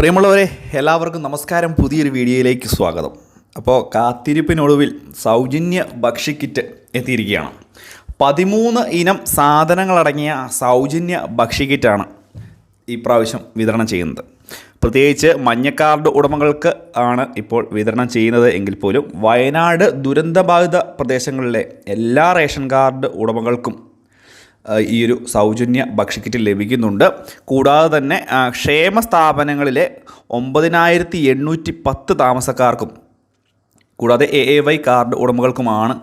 പ്രിയമുള്ളവരെ എല്ലാവർക്കും നമസ്കാരം. പുതിയൊരു വീഡിയോയിലേക്ക് സ്വാഗതം. അപ്പോൾ കാത്തിരിപ്പിനൊടുവിൽ സൗജന്യ ഭക്ഷ്യക്കിറ്റ് എത്തിയിരിക്കുകയാണ്. പതിമൂന്ന് ഇനം സാധനങ്ങളടങ്ങിയ സൗജന്യ ഭക്ഷ്യക്കിറ്റാണ് ഈ പ്രാവശ്യം വിതരണം ചെയ്യുന്നത്. പ്രത്യേകിച്ച് മഞ്ഞക്കാർഡ് കാർഡ് ഉടമകൾക്ക് ആണ് ഇപ്പോൾ വിതരണം ചെയ്യുന്നത് എങ്കിൽ പോലും വയനാട് ദുരന്തബാധിത പ്രദേശങ്ങളിലെ എല്ലാ റേഷൻ കാർഡ് ഉടമകൾക്കും ഈ ഒരു സൗജന്യ ഭക്ഷ്യക്കിറ്റ് ലഭിക്കുന്നുണ്ട്. കൂടാതെ തന്നെ ക്ഷേമ സ്ഥാപനങ്ങളിലെ ഒമ്പതിനായിരത്തി എണ്ണൂറ്റി പത്ത് താമസക്കാർക്കും കൂടാതെ എ എ വൈ കാർഡ് ഉടമകൾക്കുമാണ്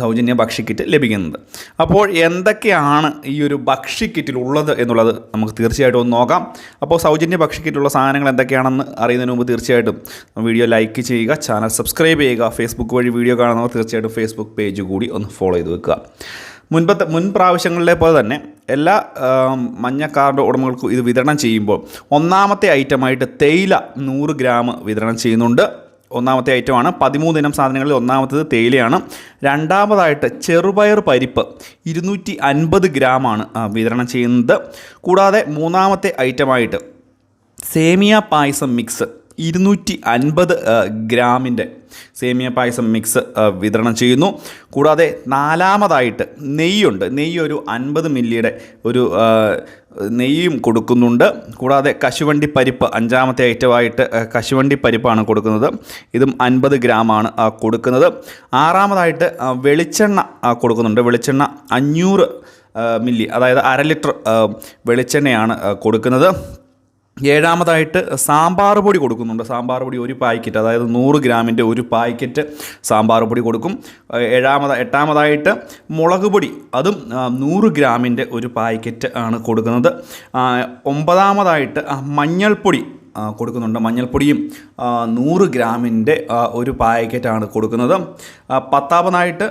സൗജന്യ ഭക്ഷ്യക്കിറ്റ് ലഭിക്കുന്നത്. അപ്പോൾ എന്തൊക്കെയാണ് ഈ ഒരു ഭക്ഷ്യക്കിറ്റിൽ ഉള്ളത് എന്നുള്ളത് നമുക്ക് തീർച്ചയായിട്ടും ഒന്ന് നോക്കാം. അപ്പോൾ സൗജന്യ ഭക്ഷ്യക്കിറ്റുള്ള സാധനങ്ങൾ എന്തൊക്കെയാണെന്ന് അറിയുന്നതിന് മുമ്പ് തീർച്ചയായിട്ടും വീഡിയോ ലൈക്ക് ചെയ്യുക ചാനൽ സബ്സ്ക്രൈബ് ചെയ്യുക ഫേസ്ബുക്ക് വഴി വീഡിയോ കാണുന്നവർ തീർച്ചയായിട്ടും ഫേസ്ബുക്ക് പേജ് കൂടി ഒന്ന് ഫോളോ ചെയ്ത് വെക്കുക. മുൻപത്തെ മുൻ പ്രാവശ്യങ്ങളിലെ പോലെ തന്നെ എല്ലാ മഞ്ഞ കാർഡ് ഉടമകൾക്കും ഇത് വിതരണം ചെയ്യുമ്പോൾ ഒന്നാമത്തെ ഐറ്റമായിട്ട് തേയില നൂറ് ഗ്രാം വിതരണം ചെയ്യുന്നുണ്ട്. ഒന്നാമത്തെ ഐറ്റമാണ് പതിമൂന്ന് ഇനം സാധനങ്ങളിൽ ഒന്നാമത്തേത് തേയിലയാണ്. രണ്ടാമതായിട്ട് ചെറുപയർ പരിപ്പ് ഇരുന്നൂറ്റി അൻപത് ഗ്രാമാണ് വിതരണം ചെയ്യുന്നത്. കൂടാതെ മൂന്നാമത്തെ ഐറ്റമായിട്ട് സേമിയ പായസം മിക്സ് ഇരുന്നൂറ്റി അൻപത് ഗ്രാമിന്റെ സേമിയ പായസം മിക്സ് വിതരണം ചെയ്യുന്നു. കൂടാതെ നാലാമതായിട്ട് നെയ്യുണ്ട്. നെയ്യ് ഒരു അൻപത് മില്ലിയുടെ ഒരു നെയ്യും കൊടുക്കുന്നുണ്ട്. കൂടാതെ കശുവണ്ടി പരിപ്പ് അഞ്ചാമത്തെ ഐറ്റമായിട്ട് കശുവണ്ടി പരിപ്പാണ് കൊടുക്കുന്നത്. ഇതും അൻപത് ഗ്രാമാണ് കൊടുക്കുന്നത്. ആറാമതായിട്ട് വെളിച്ചെണ്ണ കൊടുക്കുന്നുണ്ട്. വെളിച്ചെണ്ണ അഞ്ഞൂറ് മില്ലി അതായത് അര ലിറ്റർ വെളിച്ചെണ്ണയാണ് കൊടുക്കുന്നത്. ഏഴാമതായിട്ട് സാമ്പാർ പൊടി കൊടുക്കുന്നുണ്ട്. സാമ്പാർ പൊടി ഒരു പാക്കറ്റ് അതായത് നൂറ് ഗ്രാമിന്റെ ഒരു പാക്കറ്റ് സാമ്പാർ പൊടി കൊടുക്കും. ഏഴാമത എട്ടാമതായിട്ട് മുളക് പൊടി അതും നൂറ് ഗ്രാമിന്റെ ഒരു പാക്കറ്റ് ആണ് കൊടുക്കുന്നത്. ഒമ്പതാമതായിട്ട് മഞ്ഞൾപ്പൊടി കൊടുക്കുന്നുണ്ട്. മഞ്ഞൾപ്പൊടിയും നൂറ് ഗ്രാമിന്റെ ഒരു പാക്കറ്റാണ് കൊടുക്കുന്നത്. പത്താമതായിട്ട്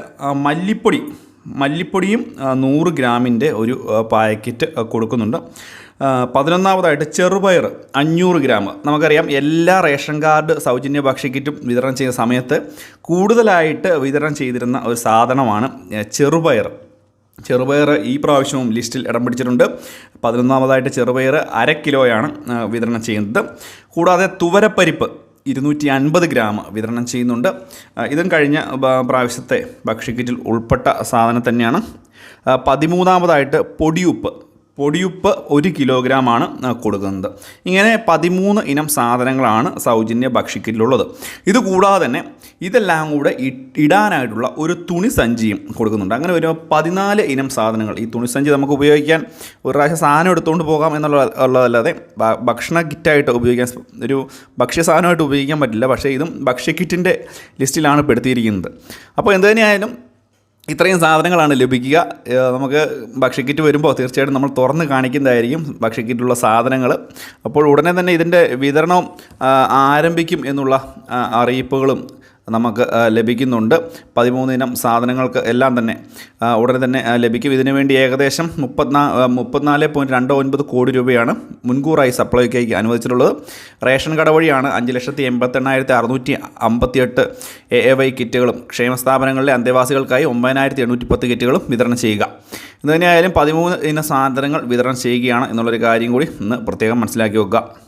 മല്ലിപ്പൊടി മല്ലിപ്പൊടിയും നൂറ് ഗ്രാമിന്റെ ഒരു പാക്കറ്റ് കൊടുക്കുന്നുണ്ട്. പതിനൊന്നാമതായിട്ട് ചെറുപയർ അഞ്ഞൂറ് ഗ്രാം. നമുക്കറിയാം എല്ലാ റേഷൻ കാർഡ് സൗജന്യ ഭക്ഷ്യക്കിറ്റും വിതരണം ചെയ്യുന്ന സമയത്ത് കൂടുതലായിട്ട് വിതരണം ചെയ്തിരുന്ന ഒരു സാധനമാണ് ചെറുപയർ. ചെറുപയർ ഈ പ്രാവശ്യവും ലിസ്റ്റിൽ ഇടം പിടിച്ചിട്ടുണ്ട്. പതിനൊന്നാമതായിട്ട് ചെറുപയർ അര കിലോയാണ് വിതരണം ചെയ്യുന്നത്. കൂടാതെ തുവരപ്പരിപ്പ്. ഇരുന്നൂറ്റി അൻപത് ഗ്രാം വിതരണം ചെയ്യുന്നുണ്ട്. ഇതും കഴിഞ്ഞ പ്രാവശ്യത്തെ ഭക്ഷ്യക്കിറ്റിൽ ഉൾപ്പെട്ട സാധനം തന്നെയാണ്. പതിമൂന്നാമതായിട്ട് പൊടിയുപ്പ് പൊടിയുപ്പ് ഒരു കിലോഗ്രാമാണ് കൊടുക്കുന്നത്. ഇങ്ങനെ പതിമൂന്ന് ഇനം സാധനങ്ങളാണ് സൗജന്യ ഭക്ഷിക്കലിലുള്ളത് ഇതുകൂടാതെ തന്നെ ഇതെല്ലാം കൂടെ ഇടാനായിട്ടുള്ള ഒരു തുണി സഞ്ചിയും കൊടുക്കുന്നുണ്ട്. അങ്ങനെ ഒരു പതിനാല് ഇനം സാധനങ്ങൾ ഈ തുണി സഞ്ചി നമുക്ക് ഉപയോഗിക്കാൻ ഒരു പ്രാവശ്യം സാധനം എടുത്തുകൊണ്ട് പോകാം എന്നുള്ള ഉള്ളതല്ലാതെ ഭക്ഷണ കിറ്റായിട്ട് ഉപയോഗിക്കാൻ ഒരു ഭക്ഷ്യ സാധനമായിട്ട് ഉപയോഗിക്കാൻ പറ്റില്ല. പക്ഷേ ഇതും ഭക്ഷ്യ കിറ്റിന്റെ ലിസ്റ്റിലാണ് പെടുത്തിയിരിക്കുന്നത്. അപ്പോൾ എന്തു തന്നെയായാലും ഇത്രയും സാധനങ്ങളാണ് ലഭിക്കുക. നമുക്ക് ഭക്ഷ്യക്കിറ്റ് വരുമ്പോൾ തീർച്ചയായിട്ടും നമ്മൾ തുറന്ന് കാണിക്കുന്നതായിരിക്കും ഭക്ഷ്യക്കിറ്റുള്ള സാധനങ്ങൾ അപ്പോൾ ഉടനെ തന്നെ ഇതിന്റെ വിതരണം ആരംഭിക്കും എന്നുള്ള അറിയിപ്പുകളും നമുക്ക് ലഭിക്കുന്നുണ്ട്. പതിമൂന്നിനം സാധനങ്ങൾക്ക് എല്ലാം തന്നെ ഉടനെ തന്നെ ലഭിക്കും. ഇതിനു വേണ്ടി ഏകദേശം മുപ്പത്തിനാ മുപ്പത്തിനാല് പോയിന്റ് രണ്ട് ഒൻപത് കോടി രൂപയാണ് മുൻകൂറായി സപ്ലൈക്കായി അനുവദിച്ചിട്ടുള്ളത്. റേഷൻ കട വഴിയാണ് അഞ്ച് ലക്ഷത്തി എൺപത്തെണ്ണായിരത്തി അറുന്നൂറ്റി അമ്പത്തിയെട്ട് എ എ വൈ കിറ്റുകളും ക്ഷേമ സ്ഥാപനങ്ങളിലെ അന്തേവാസികൾക്കായി ഒമ്പതിനായിരത്തി എണ്ണൂറ്റി പത്ത് കിറ്റുകളും വിതരണം ചെയ്യുക. ഇന്ന് തന്നെയായാലും പതിമൂന്ന് ഇന സാധനങ്ങൾ വിതരണം ചെയ്യുകയാണ് എന്നുള്ളൊരു കാര്യം കൂടി ഇന്ന് പ്രത്യേകം മനസ്സിലാക്കി വെക്കുക.